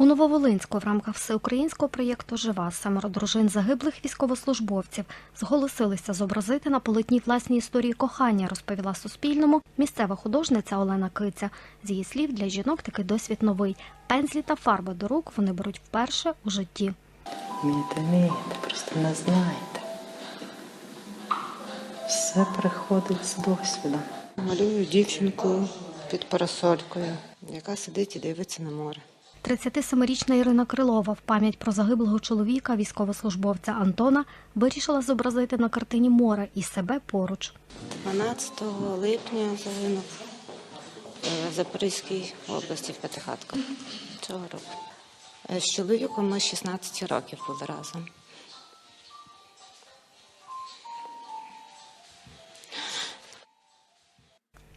У Нововолинську в рамках всеукраїнського проєкту Жива семеро дружин загиблих військовослужбовців зголосилися зобразити на полотні власні історії кохання, розповіла Суспільному місцева художниця Олена Киця. З її слів, для жінок такий досвід новий. Пензлі та фарби до рук вони беруть вперше у житті. Вмієте, вмієте, просто не знаєте. Все приходить з досвідом. Малюю дівчинку під парасолькою, яка сидить і дивиться на море. 37-річна Ірина Крилова в пам'ять про загиблого чоловіка, військовослужбовця Антона, вирішила зобразити на картині море і себе поруч. 12 липня загинув е, в Запорізькій області в П'ятихатках цього року. Е, З чоловіком ми 16 років були разом. –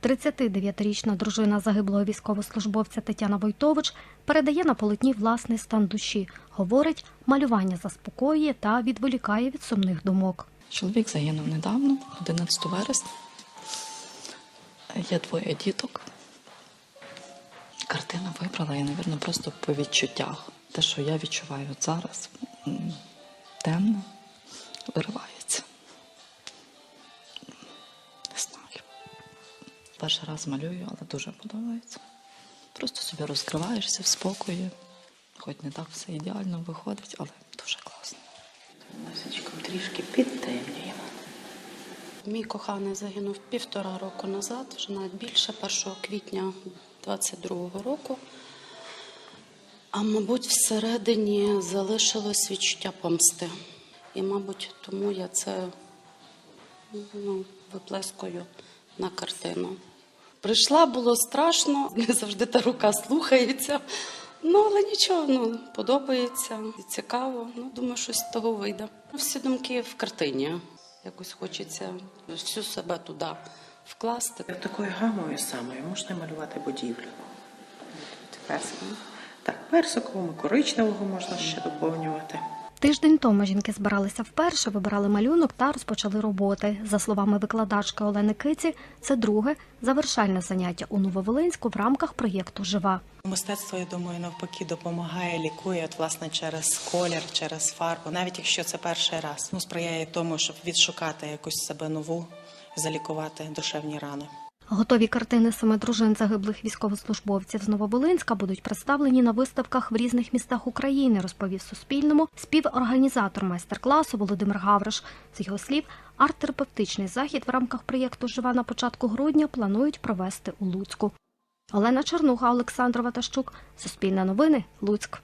39-річна дружина загиблого військовослужбовця Тетяна Войтович передає на полотні власний стан душі. Говорить, малювання заспокоює та відволікає від сумних думок. Чоловік загинув недавно, 11 вересня. Є двоє діток. Картина вибрала, я, мабуть, просто по відчуттях. Те, що я відчуваю зараз, темно, виривається. Перший раз малюю, але дуже подобається. Просто собі розкриваєшся в спокої. Хоч не так все ідеально виходить, але дуже класно. Носичком трішки підтемнюємо. Мій коханий загинув півтора року назад, вже навіть більше, 1 квітня 22-го року. А мабуть, всередині залишилось відчуття помсти. І, мабуть, тому я це ну, виплескую на картину. Прийшла, було страшно, не завжди та рука слухається. Ну, але нічого, ну, подобається і цікаво. Ну, думаю, щось з того вийде. Всі думки в картині. Якось хочеться всю себе туди вкласти. Такою гамою самою можна малювати будівлю. Персикову. Так, персиковому, коричневого можна ще доповнювати. Тиждень тому жінки збиралися вперше, вибирали малюнок та розпочали роботи. За словами викладачки Олени Киці, це друге завершальне заняття у Нововолинську в рамках проєкту Жива. Мистецтво, я думаю, навпаки допомагає, лікує от, власне через колір, через фарбу, навіть якщо це перший раз. Ну, сприяє тому, щоб відшукати якусь себе нову, залікувати душевні рани. Готові картини семи дружин загиблих військовослужбовців з Нововолинська будуть представлені на виставках в різних містах України, розповів Суспільному співорганізатор майстер-класу Володимир Гавриш. З його слів, арт-терапевтичний захід в рамках проєкту Жива на початку грудня планують провести у Луцьку. Олена Чернуха, Олександр Ватащук, Суспільне новини, Луцьк.